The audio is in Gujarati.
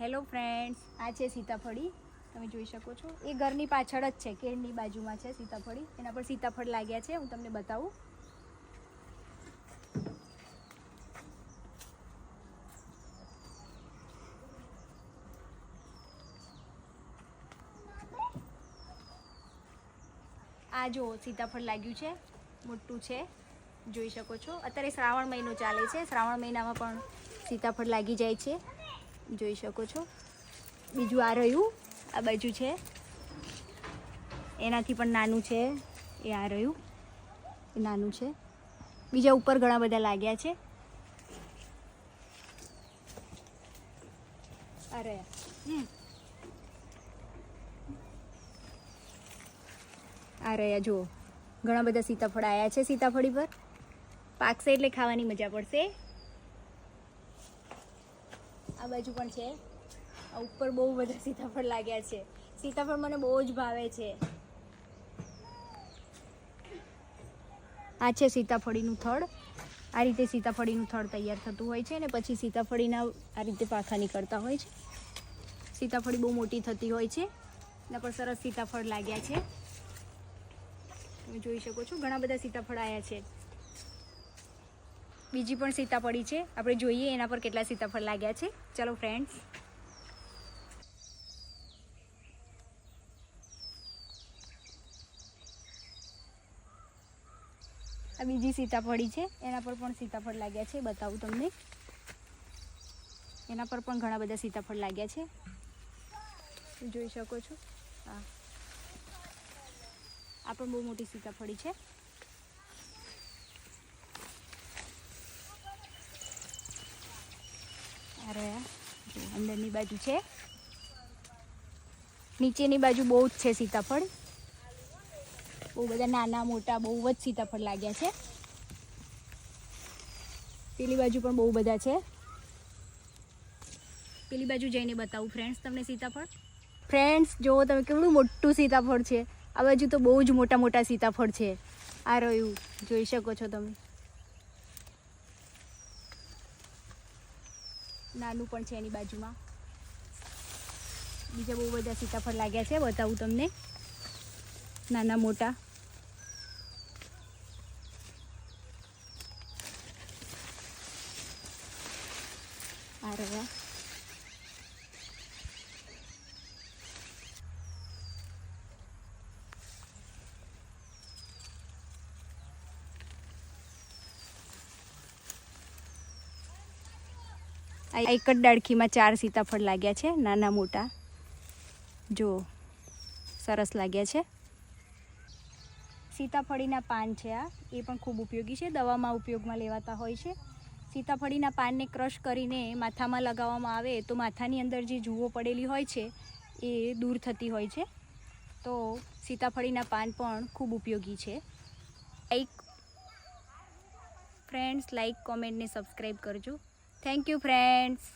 હેલો ફ્રેન્ડ્સ આ છે સીતાફળી. તમે જોઈ શકો છો. એ ઘરની પાછળ જ છે કેળની બાજુમાં છે સીતાફળી. એના પર સીતાફળ લાગ્યા છે, હું તમને બતાવું. આ જો સીતાફળ લાગ્યું છે, મોટું છે. જોઈ શકો છો. અત્યારે શ્રાવણ મહિનો ચાલે છે. શ્રાવણ મહિનામાં પણ સીતાફળ લાગી જાય છે. જોઈ શકો છો. બીજું આ રહ્યું, આ બાજુ છે. એનાથી પણ નાનું છે. એ આ રહ્યું, એ નાનું છે. બીજા ઉપર ઘણા બધા લાગ્યા છે. આ રહ્યા. આ રહ્યા, જુઓ. ઘણા બધા સીતાફળ આવ્યા છે સીતાફળી પર. પાકશે એટલે ખાવાની મજા પડશે. આ બાજુ પણ છે. આ ઉપર બહુ બધા સીતાફળ લાગ્યા છે. સીતાફળ મને બહુ જ ભાવે છે. આ છે સીતાફળીનું થડ. આ રીતે સીતાફળીનું થડ તૈયાર થતું હોય છે અને પછી સીતાફળીના આ રીતે પાખા નીકળતા હોય છે. સીતાફળી બહુ મોટી થતી હોય છે. એના પર સરસ સીતાફળ લાગ્યા છે. તમે જોઈ શકો છો, ઘણા બધા સીતાફળ આવ્યા છે. બીજી પણ સીતાફળી છે. આપણે જોઈએ એના પર કેટલા સીતાફળ લાગ્યા છે. ચલો ફ્રેન્ડ્સ આ બીજી સીતાફળી છે. એના પર પણ સીતાફળ લાગ્યા છે. બતાવું તમને. એના પર પણ ઘણા બધા સીતાફળ લાગ્યા છે. જોઈ શકો છો. હા. આ પણ બહુ મોટી સીતાફળી છે. અંદરની બાજુ છે. નીચેની બાજુ બહુ જ છે સીતાફળ. બહુ બધા નાના, મોટા, બહુ જ સીતાફળ લાગ્યા છે. પેલી બાજુ પણ બહુ બધા છે. પેલી બાજુ જઈને બતાવું ફ્રેન્ડ્સ તમને સીતાફળ? ફ્રેન્ડ્સ જુઓ તમે કેવડું મોટું સીતાફળ છે. આ બાજુ તો બહુ જ મોટા મોટા સીતાફળ છે. આ રહ્યું, જોઈ શકો છો તમે. નાનું પણ છે એની બાજુમાં. બીજા બહુ બધા સીતાફળ લાગ્યા છે, બતાવું તમને. નાના મોટા. આ રહ્યા. આ એક જ ડાળખીમાં ચાર સીતાફળ લાગ્યા છે, નાના મોટા. જો, સરસ લાગ્યા છે. સીતાફળીના પાન છે આ, એ પણ ખૂબ ઉપયોગી છે, દવામાં ઉપયોગમાં લેવાતા હોય છે. સીતાફળીના પાનને ક્રશ કરીને માથામાં લગાવવામાં આવે તો માથાની અંદર જે જુઓ પડેલી હોય છે, એ દૂર થતી હોય છે. તો સીતાફળીના પાન પણ ખૂબ ઉપયોગી છે. લાઈક ફ્રેન્ડ્સ લાઈક કોમેન્ટને સબસ્ક્રાઈબ કરજો. Thank you friends